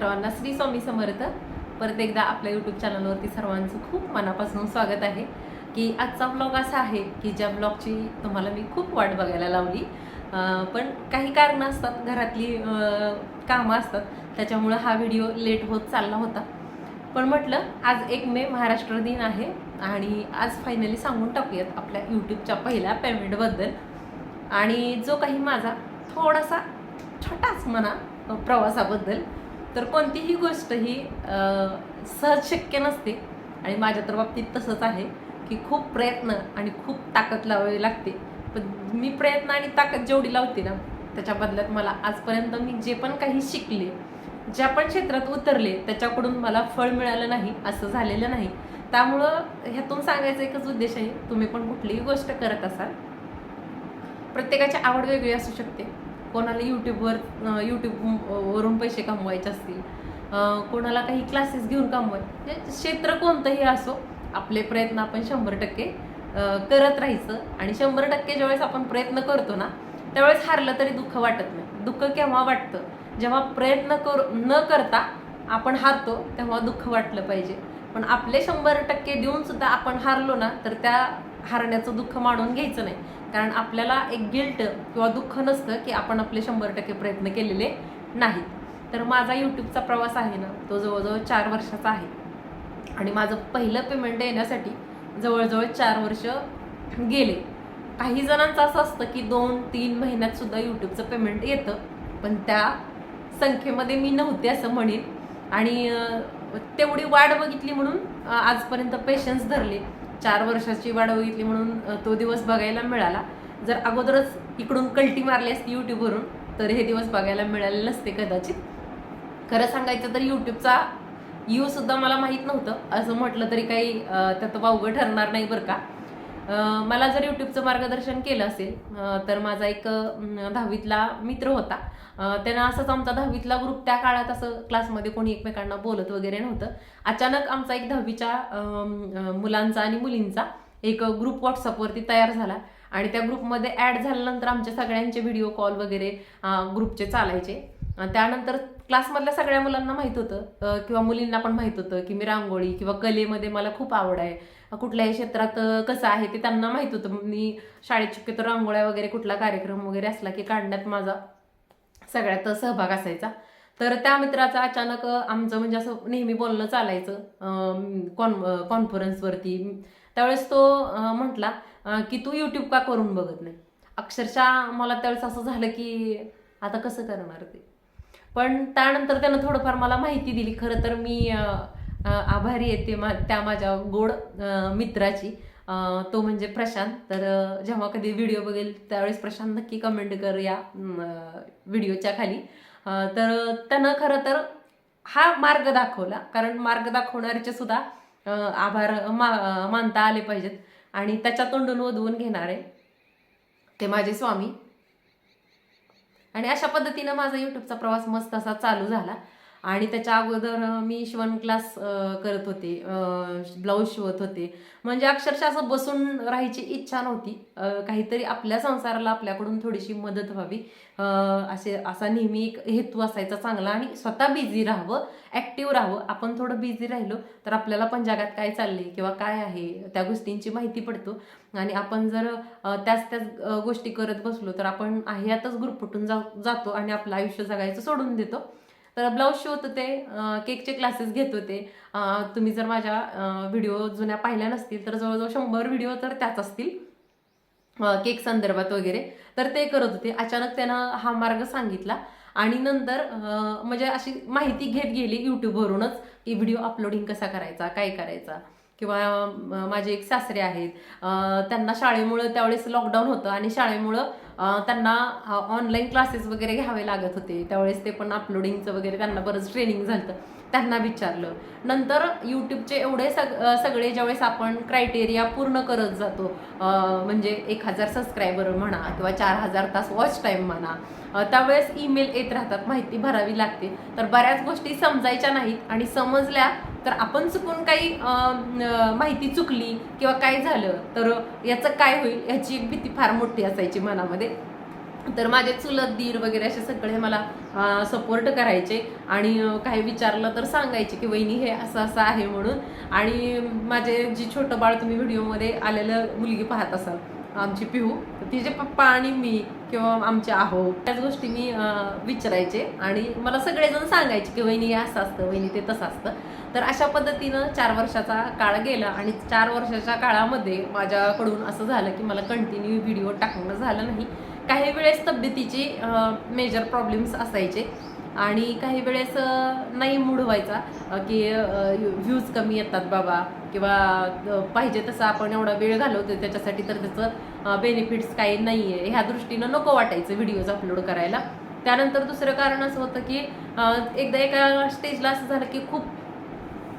सर्वांना श्री स्वामी समर्थ. परत एकदा आपल्या यूट्यूब चॅनलवरती सर्वांचं खूप मनापासून स्वागत आहे. की आजचा ब्लॉग असा आहे की ज्या ब्लॉगची तुम्हाला मी खूप वाट बघायला लावली. पण काही कारणं असतात घरातली कामं असतात. त्याच्यामुळं हा व्हिडिओ लेट होत चालला होता. पण म्हटलं आज एक मे महाराष्ट्र दिन आहे. आणि आज फायनली सांगून टाकूयात आपल्या यूट्यूबच्या पहिल्या पेमेंटबद्दल आणि जो काही माझा थोडासा छोटाच म्हणा प्रवासाबद्दल. तर कोणतीही गोष्ट ही सहज शक्य नसते. आणि माझ्या तर बाबतीत तसंच आहे की खूप प्रयत्न आणि खूप ताकद लावावी लागते. पण मी प्रयत्न आणि ताकद जेवढी लावते ना त्याच्या बदल्यात मला आजपर्यंत मी जे पण काही शिकले ज्या पण क्षेत्रात उतरले त्याच्याकडून मला फळ मिळालं नाही असं झालेलं नाही. त्यामुळं ह्यातून सांगायचा एकच उद्देश आहे तुम्ही पण कुठलीही गोष्ट करत असाल. प्रत्येकाची आवड वेगळी असू शकते. कोणाला यूट्यूबवर यूट्यूबवरून पैसे कमवायचे असतील कोणाला काही क्लासेस घेऊन कमवाय म्हणजे क्षेत्र कोणतंही असो आपले प्रयत्न आपण शंभर टक्के करत राहायचं. आणि शंभर टक्के ज्यावेळेस आपण प्रयत्न करतो ना त्यावेळेस हारलं तरी दुःख वाटत नाही. दुःख केव्हा वाटतं? जेव्हा प्रयत्न कर न करता आपण हारतो तेव्हा दुःख वाटलं पाहिजे. पण आपले शंभर टक्के देऊन सुद्धा आपण हारलो ना तर त्या हारण्याचं दुःख मानून घ्यायचं नाही. कारण आपल्याला एक गिल्ट किंवा दुःख नसतं की आपण आपले शंभर टक्के प्रयत्न केलेले नाहीत. तर माझा यूट्यूबचा प्रवास आहे ना तो जवळजवळ चार वर्षाचा आहे. आणि माझं पहिलं पेमेंट येण्यासाठी जवळजवळ चार वर्ष गेले. काही जणांचं असं असतं की दोन तीन महिन्यात सुद्धा यूट्यूबचं पेमेंट येतं. पण त्या संख्येमध्ये मी नव्हते असं म्हणेन. आणि तेवढी वाढ बघितली म्हणून आजपर्यंत पेशन्स धरले. चार वर्षाची वाढ बघितली म्हणून तो दिवस बघायला मिळाला. जर अगोदरच इकडून कल्टी मारली असती यूट्यूबवरून तर हे दिवस बघायला मिळाले नसते कदाचित. खरं सांगायचं तर यूट्यूबचा यू सुद्धा मला माहीत नव्हतं. असं म्हटलं तरी काही त्यात वावगं ठरणार नाही बरं का. मला जर यूट्यूबचं मार्गदर्शन केलं असेल तर माझा एक दहावीतला मित्र होता. त्यांना त्यानं असंच आमचा दहावीतला ग्रुप त्या काळात असं क्लासमध्ये कोणी एकमेकांना बोलत वगैरे नव्हतं. अचानक आमचा एक दहावीच्या मुलांचा आणि मुलींचा एक ग्रुप व्हॉट्सअपवरती तयार झाला. आणि त्या ग्रुपमध्ये ॲड झाल्यानंतर आमच्या सगळ्यांचे व्हिडिओ कॉल वगैरे ग्रुपचे चालायचे. त्यानंतर क्लासमधल्या सगळ्या मुलांना माहीत होतं. किंवा मुलींना पण माहीत होतं की मी रांगोळी किंवा कलेमध्ये मला खूप आवड आहे. कुठल्याही क्षेत्रात कसं आहे ते त्यांना माहीत होतं. मी शाळेत शक्यतो रांगोळ्या वगैरे कुठला कार्यक्रम वगैरे असला की काढण्यात माझा सगळ्यात सहभाग असायचा. तर त्या मित्राचा अचानक आमचं म्हणजे असं नेहमी बोलणं चालायचं कॉन कॉन्फरन्सवरती. त्यावेळेस तो म्हटला की तू यूट्यूब का करून बघत नाही? अक्षरशः मला त्यावेळेस असं झालं की आता कसं करणार ते? पण त्यानंतर त्यानं थोडंफार मला माहिती दिली. खरं तर मी आभारी आहे ते मा त्या माझ्या गोड मित्राची. तो म्हणजे प्रशांत. तर जेव्हा कधी व्हिडिओ बघेल त्यावेळेस प्रशांत नक्की कमेंट कर या व्हिडिओच्या खाली. तर त्यानं खरं तर हा मार्ग दाखवला. कारण मार्ग दाखवणाऱ्याचे सुद्धा आभार मा मानता आले पाहिजेत. आणि त्याच्या तोंडून वधवून घेणारे ते माझे स्वामी. आणि अशा पद्धतीनं माझा युट्यूबचा प्रवास मस्त असा चालू झाला. आणि त्याच्या अगोदर मी शिवण क्लास करत होते ब्लाऊज शिवत होते. म्हणजे अक्षरशः असं बसून राहायची इच्छा नव्हती. काहीतरी आपल्या संसाराला आपल्याकडून थोडीशी मदत व्हावी. असे असा नेहमी एक हेतू असायचा चांगला आणि स्वतः बिझी राहावं ॲक्टिव्ह राहावं. आपण थोडं बिझी राहिलो तर आपल्याला पण जगात काय चालले किंवा काय आहे त्या गोष्टींची माहिती पडतो. आणि आपण जर त्याच त्याच गोष्टी करत बसलो तर आपण ह्यातच गुरफटून जा जातो आणि आपलं आयुष्य जगायचं सोडून देतो. तर ब्लाऊज शिवत होते केकचे क्लासेस घेत होते. तुम्ही जर माझ्या व्हिडिओ जुन्या पाहिल्या नसतील तर जवळजवळ शंभर व्हिडिओ तर त्याच असतील. केक संदर्भात वगैरे. तर ते करत होते. अचानक त्यानं हा मार्ग सांगितला. आणि नंतर म्हणजे अशी माहिती घेत गेली यूट्यूबवरूनच की व्हिडिओ अपलोडिंग कसा करायचा काय करायचा. किंवा माझे एक सासरे आहेत त्यांना शाळेमुळं त्यावेळेस लॉकडाऊन होतं आणि शाळेमुळं त्यांना ऑनलाईन क्लासेस वगैरे घ्यावे लागत होते. त्यावेळेस ते पण अपलोडिंगचं वगैरे त्यांना बरंच ट्रेनिंग झालं त्यांना विचारलं. नंतर यूट्यूबचे एवढे सग सगळे ज्यावेळेस आपण क्रायटेरिया पूर्ण करत जातो म्हणजे एक हजार सबस्क्रायबर म्हणा किंवा चार हजार तास वॉच टाईम म्हणा त्यावेळेस ईमेल येत राहतात. माहिती भरावी लागते. तर बऱ्याच गोष्टी समजायच्या नाहीत आणि समजल्या तर आपण चुकून काही माहिती चुकली किंवा काय झालं तर याचं काय होईल याची एक भीती फार मोठी असायची मनामध्ये. तर माझे चुलत दीर वगैरे असे सगळे मला सपोर्ट करायचे आणि काही विचारलं तर सांगायचे की वहिनी हे असं असं आहे म्हणून. आणि माझे जी छोटं बाळ तुम्ही व्हिडिओमध्ये आलेलं मुलगी पाहत असाल आमची पिहू तिचे पप्पा आणि मी किंवा आमचे आहो त्याच गोष्टी मी विचारायचे आणि मला सगळेजण सांगायचे की वहिनी हे असं असतं वहिनी ते तसं असतं. तर अशा पद्धतीनं चार वर्षाचा काळ गेला आणि चार वर्षाच्या काळामध्ये माझ्याकडून असं झालं की मला कंटिन्यू व्हिडिओ टाकणं झालं नाही. काही वेळेस तब्येतीचे मेजर प्रॉब्लेम्स असायचे आणि काही वेळेस नाही मूड व्हायचा की व्ह्यूज कमी येतात बाबा किंवा पाहिजे तसं आपण एवढा वेळ घालवतो त्याच्यासाठी तर त्याचं बेनिफिट्स काही नाही आहे ह्या दृष्टीनं नको वाटायचं व्हिडिओज अपलोड करायला. त्यानंतर दुसरं कारण असं होतं की एकदा एका स्टेजला असं झालं की खूप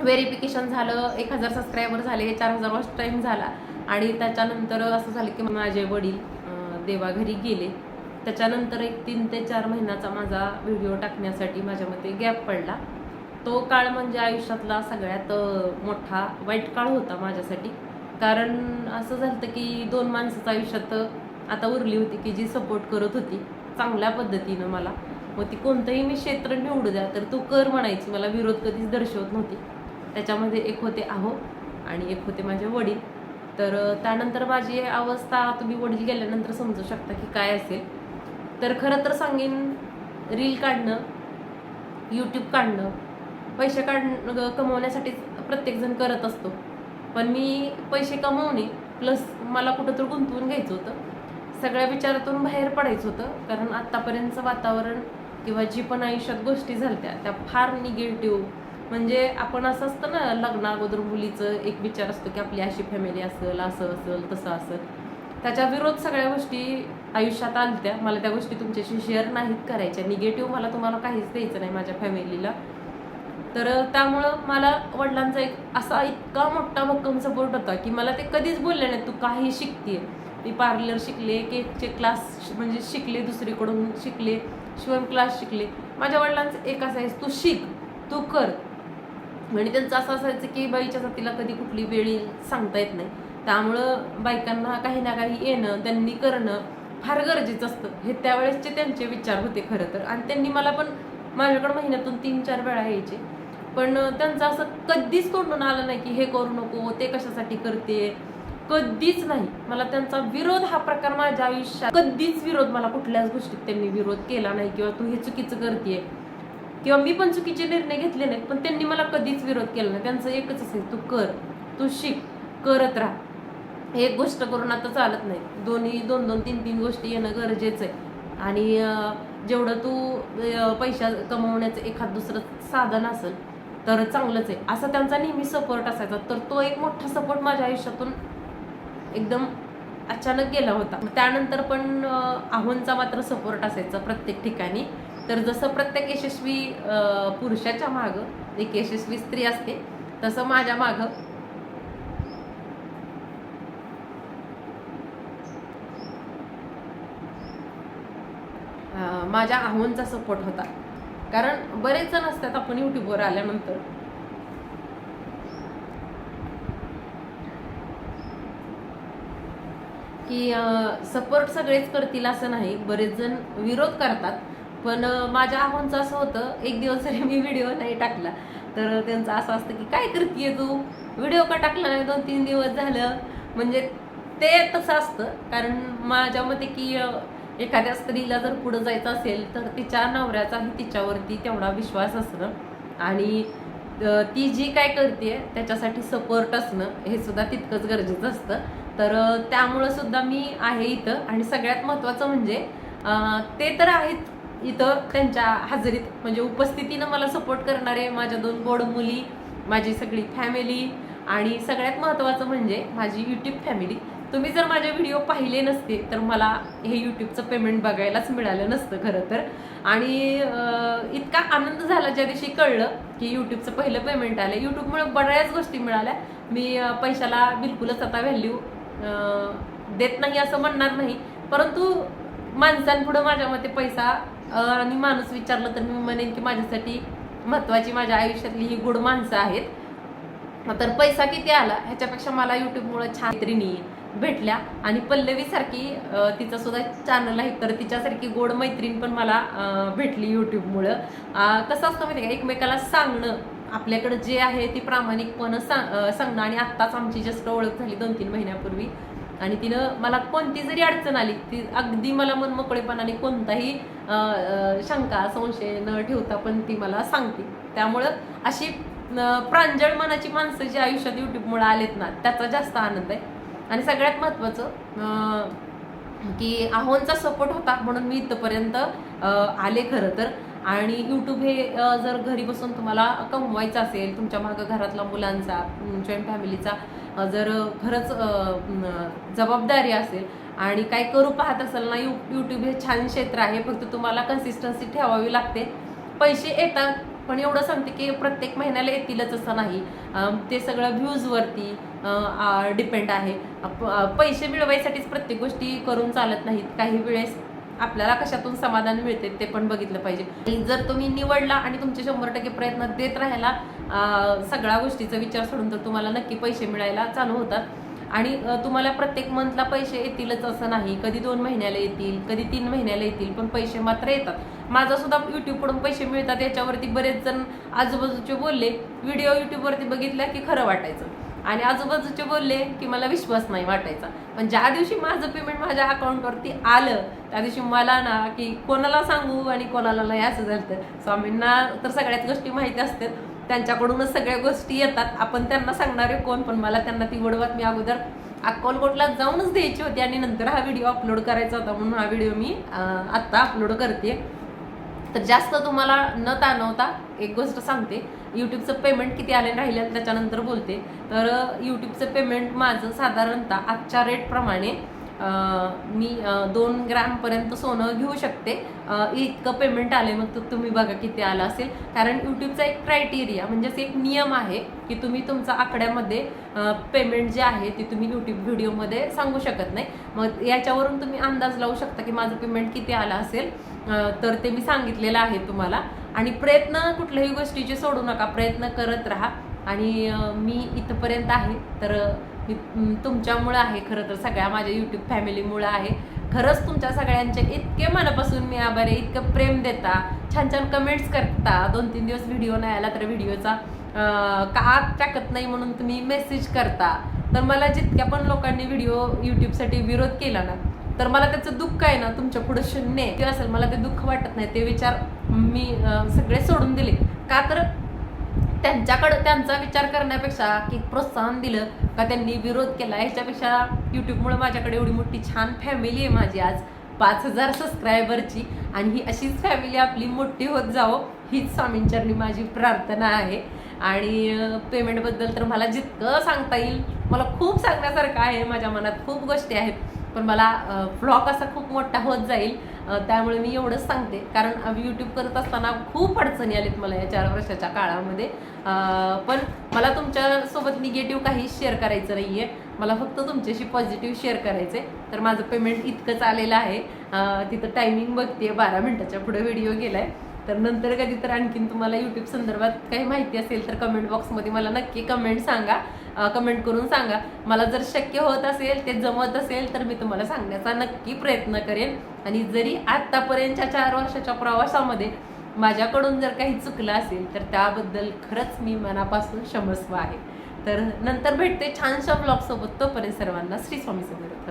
व्हेरिफिकेशन झालं एक हजार सबस्क्रायबर झाले चार हजार वॉच टाईम झाला. आणि त्याच्यानंतर असं झालं की माझे वडील देवाघरी गेले. त्याच्यानंतर एक तीन ते चार महिन्याचा माझा व्हिडिओ टाकण्यासाठी माझ्यामध्ये गॅप पडला. तो काळ म्हणजे आयुष्यातला सगळ्यात मोठा वाईट काळ होता माझ्यासाठी. कारण असं झालं की दोन माणसाचं आयुष्यात आता उरली होती की जी सपोर्ट करत होती चांगल्या पद्धतीनं मला. मग ती कोणतंही मी क्षेत्र निवडू द्या तर तू कर म्हणायची. मला विरोध कधीच दर्शवत नव्हती. त्याच्यामध्ये एक होते आहो आणि एक होते माझे वडील. तर त्यानंतर माझी अवस्था तुम्ही वडील गेल्यानंतर समजू शकता की काय असेल. तर खरं तर सांगेन रील काढणं यूट्यूब काढणं पैसे काढणं कमवण्यासाठी प्रत्येकजण करत असतो. पण मी पैसे कमवणे प्लस मला कुठं तर गुंतवून घ्यायचं होतं. सगळ्या विचारातून बाहेर पडायचं होतं कारण आत्तापर्यंतचं वातावरण किंवा जी पण आयुष्यात गोष्टी झाल्या त्या फार निगेटिव्ह म्हणजे आपण असं असतं ना लग्ना अगोदर मुलीचं एक विचार असतो की आपली अशी फॅमिली असेल असं असेल तसं असेल. त्याच्या विरोध सगळ्या गोष्टी आयुष्यात आलत्या. मला त्या गोष्टी तुमच्याशी शेअर नाहीत करायच्या. निगेटिव्ह मला तुम्हाला काहीच द्यायचं नाही माझ्या फॅमिलीला तर त्यामुळं मला वडिलांचा एक असा इतका मोठा भक्कम सपोर्ट होता की मला ते कधीच बोलले नाही तू काही शिकते मी पार्लर शिकले केकचे क्लास म्हणजे शिकले दुसरीकडून शिकले शिवण क्लास शिकले. माझ्या वडिलांचं एक असायचं तू शिक तू कर. आणि त्यांचं असं असायचं की बाईच्या जातीला कधी कुठली वेळ सांगता येत नाही. त्यामुळं बायकांना काही ना काही येणं त्यांनी करणं फार गरजेचं असतं. हे त्यावेळेसचे त्यांचे विचार होते खरं तर. आणि त्यांनी मला पण माझ्याकडं महिन्यातून तीन चार वेळा यायचे. पण त्यांचं असं कधीच तोंडून आलं नाही की हे करू नको ते कशासाठी करते. कधीच नाही. मला त्यांचा विरोध हा प्रकार माझ्या आयुष्यात कधीच विरोध मला कुठल्याच गोष्टीत त्यांनी विरोध केला नाही किंवा तू हे चुकीचं करते किंवा मी पण चुकीचे निर्णय घेतले नाहीत पण त्यांनी मला कधीच विरोध केला नाही. त्यांचं एकच असेल तू कर तू शिक करत राहा. एक गोष्ट करून आता चालत नाही. दोन्ही दोन दोन तीन तीन गोष्टी येणं गरजेचं आहे. आणि जेवढं तू पैसा कमवण्याचं एखाद दुसरं साधन असेल तर चांगलंच आहे. असा त्यांचा नेहमी सपोर्ट असायचा. तर तो एक मोठा सपोर्ट माझ्या आयुष्यातून एकदम अचानक गेला होता. त्यानंतर पण अं, आव्हानचा मात्र सपोर्ट असायचा प्रत्येक ठिकाणी. तर जसं प्रत्येक यशस्वी पुरुषाच्या मागं एक यशस्वी स्त्री असते तसं माझ्या मागं माझ्या आव्हानचा सपोर्ट होता. कारण बरेच जण असतात आपण युट्यूबवर आल्यानंतर. की सपोर्ट सगळेच करतील असं नाही बरेच जण विरोध करतात. पण माझ्या आव्हानचं असं होतं एक दिवस जरी मी व्हिडिओ नाही टाकला. तर त्यांचं असं असतं की काय करते तू? व्हिडिओ का टाकला नाही? दोन तीन दिवस झालं. म्हणजे ते तसं असतं. कारण माझ्या मते की एखाद्या स्त्रीला जर पुढं जायचं असेल तर तिच्या नवऱ्याचाही तिच्यावरती तेवढा विश्वास असणं आणि ती जी काय करते त्याच्यासाठी सपोर्ट असणं हे सुद्धा तितकंच गरजेचं असतं. तर त्यामुळं सुद्धा मी आहे इथं आणि सगळ्यात महत्त्वाचं म्हणजे ते तर आहेत इथं त्यांच्या हजेरीत. म्हणजे उपस्थितीनं मला सपोर्ट करणारे माझ्या दोन गोड मुली माझी सगळी फॅमिली आणि सगळ्यात महत्त्वाचं म्हणजे माझी यूट्यूब फॅमिली तुम्ही जर माझे व्हिडिओ पाहिले नसते तर मला हे यूट्यूबचं पेमेंट बघायलाच मिळालं नसतं खरं तर. आणि इतका आनंद झाला ज्या दिवशी कळलं की यूट्यूबचं पहिलं पेमेंट आलं. यूट्यूबमुळे बऱ्याच गोष्टी मिळाल्या. मी पैशाला बिलकुलच आता व्हॅल्यू देत नाही असं म्हणणार नाही. परंतु माणसांपुढं माझ्या मते पैसा आणि माणूस विचारलं तर मी म्हणेन की माझ्यासाठी महत्वाची माझ्या आयुष्यातली ही गुड माणसं आहेत. तर पैसा किती आला? ह्याच्यापेक्षा मला युट्यूबमुळे छान मैत्रिणी भेटल्या. आणि पल्लवीसारखी तिचा सुद्धा चॅनल आहे. तर तिच्यासारखी गोड मैत्रीण पण मला भेटली युट्यूबमुळं कसं असतं माहिती का? एकमेकाला सांगणं आपल्याकडं जे आहे ते प्रामाणिकपणं सांग सांगणं. आणि आत्ताच आमची जस्ट ओळख झाली दोन तीन महिन्यापूर्वी. आणि तिनं मला कोणती जरी अडचण आली ती अगदी मला मनमोकळेपणाने कोणताही शंका संशय न ठेवता पण ती मला सांगते. त्यामुळं अशी प्रांजळ मनाची माणसं जी आयुष्यात युट्यूबमुळे आलेत ना त्याचा जास्त आनंद आहे. आणि सगळ्यात महत्त्वाचं की आहोंचा सपोर्ट होता म्हणून मी इथंपर्यंत आले खरं तर. आणि यूट्यूब हे जर घरी बसून तुम्हाला कमवायचं असेल तुमच्या मागं घरातला मुलांचा जॉईंट फॅमिलीचा जर खरंच जबाबदारी असेल आणि काय करू पाहत असेल ना यू यूट्यूब हे छान क्षेत्र आहे फक्त तुम्हाला कन्सिस्टन्सी ठेवावी लागते. पैसे येतात पण एवढं सांगते की प्रत्येक महिन्याला येतीलच असं नाही. ते सगळं व्ह्यूजवरती डिपेंड आहे. पैसे मिळवायसाठीच प्रत्येक गोष्टी करून चालत नाहीत. काही वेळेस आपल्याला कशातून समाधान मिळते ते पण बघितलं पाहिजे. जर तुम्ही निवडला आणि तुमचे शंभर टक्के प्रयत्न देत राहायला सगळ्या गोष्टीचा विचार सोडून तर तुम्हाला नक्की पैसे मिळायला चालू होतात. आणि तुम्हाला प्रत्येक मंथला पैसे येतीलच असं नाही. कधी दोन महिन्याला येतील कधी तीन महिन्याला येतील पण पैसे मात्र येतात. माझा सुद्धा युट्यूबकडून पैसे मिळतात याच्यावरती बरेच जण आजूबाजूचे बोलले. व्हिडिओ युट्यूबवरती बघितला की खरं वाटायचं. आणि आजूबाजूचे बोलले की मला विश्वास नाही वाटायचा. पण ज्या दिवशी माझं पेमेंट माझ्या अकाउंटवरती आलं त्या दिवशी मला ना की कोणाला सांगू आणि कोणाला नाही असं झालं स्वामींना तर सगळ्याच गोष्टी माहिती असतात. त्यांच्याकडूनच सगळ्या गोष्टी येतात. आपण त्यांना सांगणारे कोण? पण मला त्यांना ती वडवत मी अगोदर अक्कलकोटला जाऊनच द्यायची होती आणि नंतर हा व्हिडिओ अपलोड करायचा होता म्हणून हा व्हिडिओ मी आत्ता अपलोड करते तर जास्त तुम्हाला न ताणवता एक गोष्ट सांगते. यूट्यूबचं पेमेंट किती आले राहिले त्याच्यानंतर बोलते. तर यूट्यूबचं पेमेंट माझं साधारणतः आजच्या रेटप्रमाणे मी दोन ग्रॅमपर्यंत सोनं घेऊ शकते. इतकं पेमेंट आले मग तो तुम्ही बघा किती आलं असेल. कारण यूट्यूबचा एक क्रायटेरिया म्हणजेच एक नियम आहे की तुम्ही तुमचा आकड्यामध्ये पेमेंट जे आहे ते तुम्ही यूट्यूब व्हिडिओमध्ये सांगू शकत नाही. मग याच्यावरून तुम्ही अंदाज लावू शकता की माझं पेमेंट किती आलं असेल. तर ते मी सांगितलेलं आहे तुम्हाला. आणि प्रयत्न कुठल्याही गोष्टीचे सोडू नका प्रयत्न करत राहा. आणि मी इथंपर्यंत आहे तर की तुमच्यामुळं आहे खरं तर सगळ्या माझ्या यूट्यूब फॅमिलीमुळं आहे. खरंच तुमच्या सगळ्यांचे इतके मनापासून मी आभारे इतकं प्रेम देता छान छान कमेंट्स करता. दोन तीन दिवस व्हिडिओ नाही आला तर व्हिडिओचा का टाकत नाही म्हणून तुम्ही मेसेज करता. तर मला जितक्या पण लोकांनी व्हिडिओ यूट्यूबसाठी विरोध केला ना तर मला त्याचं दुःख आहे ना तुमच्यापुढे शून्य ते असेल मला ते दुःख वाटत नाही. ते विचार मी सगळे सोडून दिले. का तर त्यांच्याकडं त्यांचा विचार करण्यापेक्षा की प्रोत्साहन दिलं का त्यांनी विरोध केला. ह्याच्यापेक्षा यूट्यूबमुळे माझ्याकडे एवढी मोठी छान फॅमिली आहे माझी आज. पाच हजार सबस्क्रायबरची आणि ही अशीच फॅमिली आपली मोठी होत जावो हीच स्वामींचरणी माझी प्रार्थना आहे. आणि पेमेंटबद्दल तर मला जितकं सांगता येईल मला खूप सांगण्यासारखं आहे. माझ्या मनात खूप गोष्टी आहेत. पण मला ब्लॉग असा खूप मोठा होत जाईल. त्यामुळे मी एवढंच सांगते. कारण यूट्यूब करत असताना खूप अडचणी आलीत मला या चार वर्षाच्या काळामध्ये. पण मला तुमच्यासोबत निगेटिव्ह काही शेअर करायचं नाही आहे मला फक्त तुमच्याशी पॉझिटिव्ह शेअर करायचं आहे तर माझं पेमेंट इतकंच आलेलं आहे. तिथं टायमिंग बघते बारा मिनटाच्या पुढे व्हिडिओ गेलाय. तर नंतर कधी तर आणखीन तुम्हाला यूट्यूब संदर्भात काही माहिती असेल तर कमेंट बॉक्समध्ये मला नक्की कमेंट सांगा. कमेंट करून सांगा. मला जर शक्य होत असेल ते जमत असेल तर मी तुम्हाला सांगण्याचा नक्की प्रयत्न करेन. आणि जरी आत्तापर्यंतच्या चार वर्षाच्या प्रवासामध्ये माझ्याकडून जर काही चुकलं असेल तर त्याबद्दल खरंच मी मनापासून क्षमस्व आहे. तर नंतर भेटते छानशा ब्लॉगसोबत तोपर्यंत सर्वांना श्री स्वामी समर्थ.